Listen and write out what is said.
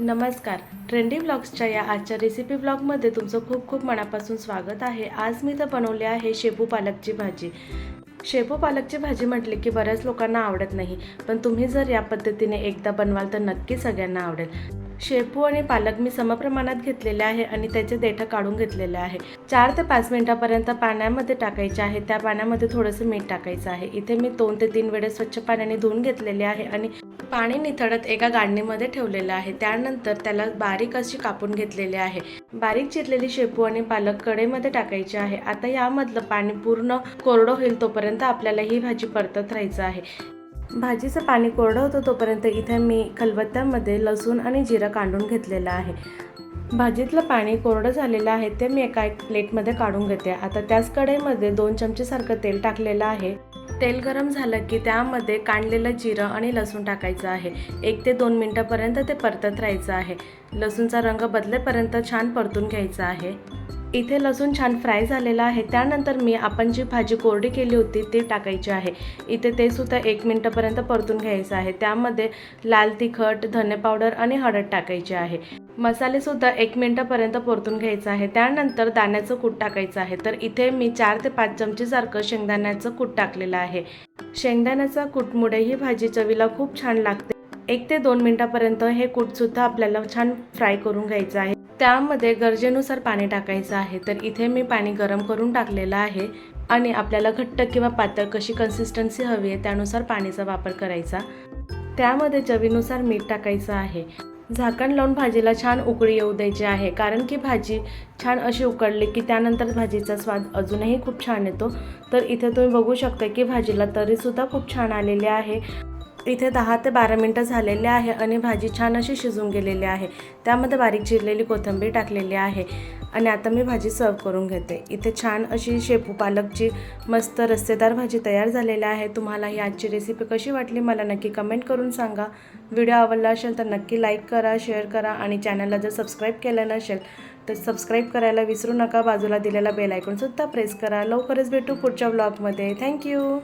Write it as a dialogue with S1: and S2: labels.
S1: नमस्कार. ट्रेंडी ब्लॉग्सच्या या आजच्या रेसिपी ब्लॉगमध्ये तुमचं खूप खूप मनापासून स्वागत आहे. आज मी तर बनवले आहे शेपू पालकची भाजी. शेपू पालकची भाजी म्हटली की बऱ्याच लोकांना आवडत नाही पण तुम्ही जर या पद्धतीने एकदा बनवाल तर नक्की सगळ्यांना आवडेल. शेपू आणि पालक मी समप्रमाणात घेतलेले आहे आणि त्याचे देठं काढून घेतलेले आहे. चार ते पाच मिनिटापर्यंत पाण्यामध्ये टाकायचे आहे. त्या पाण्यामध्ये थोडंसं मीठ टाकायचं आहे. इथे मी दोन ते तीन वेळेस स्वच्छ पाण्याने धुवून घेतलेले आहे आणि पाणी निथळत एका गाडणीमध्ये ठेवलेलं आहे. त्यानंतर त्याला बारीक अशी कापून घेतलेली आहे. बारीक चिरलेली शेपू आणि पालक कडेमध्ये टाकायचे आहे. आता यामधलं पाणी पूर्ण कोरडं होईल तोपर्यंत आपल्याला ही भाजी परतत राहायचं आहे. भाजीचं पाणी कोरडं होतं तोपर्यंत इथे मी खलबत्त्यामध्ये लसूण आणि जिरं काढून घेतलेलं आहे. भाजीतलं पाणी कोरडं झालेलं आहे ते मी एका एक प्लेटमध्ये काढून घेते. आता त्याच कढईमध्ये दोन चमचेसारखं तेल टाकलेलं आहे. तेल गरम झालं की त्यामध्ये काढलेलं जिरं आणि लसूण टाकायचं आहे. एक ते दोन मिनटापर्यंत ते परतत राहायचं आहे. लसूणचा रंग बदलेपर्यंत छान परतून घ्यायचा आहे. इथे लसूण छान फ्राय झालेला आहे. त्यानंतर मी आपण जी भाजी कोरडी केली होती ती टाकायची आहे. इथे ते सुद्धा एक मिनटापर्यंत परतून घ्यायचं आहे. त्यामध्ये लाल तिखट धने पावडर आणि हळद टाकायची आहे. मसालेसुद्धा एक मिनटापर्यंत परतून घ्यायचं आहे. त्यानंतर दाण्याचं कूट टाकायचं आहे. तर इथे मी चार ते पाच चमचीसारखं शेंगदाण्याचं कूट टाकलेलं आहे. शेंगदाण्याचा कूटमुळे ही भाजी चवीला खूप छान लागते. एक ते दोन मिनटापर्यंत हे कूटसुद्धा आपल्याला छान फ्राय करून घ्यायचं आहे. त्यामध्ये गरजेनुसार पाणी टाकायचं आहे. तर इथे मी पाणी गरम करून टाकलेलं आहे आणि आपल्याला घट्ट किंवा पातळ कशी कन्सिस्टन्सी हवी आहे त्यानुसार पाणीचा वापर करायचा. त्यामध्ये चवीनुसार मीठ टाकायचं आहे. झाकण लावून भाजीला छान उकळी येऊ द्यायची आहे. कारण की भाजी छान अशी उकळली की त्यानंतर भाजीचा स्वाद अजूनही खूप छान येतो. तर इथे तुम्ही बघू शकता की भाजीला तरीसुद्धा खूप छान आलेली आहे. इथे दहा ते बारा मिनटं झालेले आहे आणि भाजी छान अशी शिजून गेलेली आहे. त्यामध्ये बारीक चिरलेली कोथिंबीर टाकलेली आहे आणि आता मी भाजी सर्व करून घेते. इथे छान अशी शेपू पालकची मस्त रस्तेदार भाजी तयार झालेली आहे. तुम्हाला ही आजची रेसिपी कशी वाटली मला नक्की कमेंट करून सांगा. व्हिडिओ आवडला असेल तर नक्की लाईक करा शेअर करा आणि चॅनलला जर सबस्क्राईब केलं नसेल तर सबस्क्राईब करायला विसरू नका. बाजूला दिलेला बेल आयकॉनसुद्धा प्रेस करा. लवकरच भेटू पुढच्या ब्लॉगमध्ये थँक्यू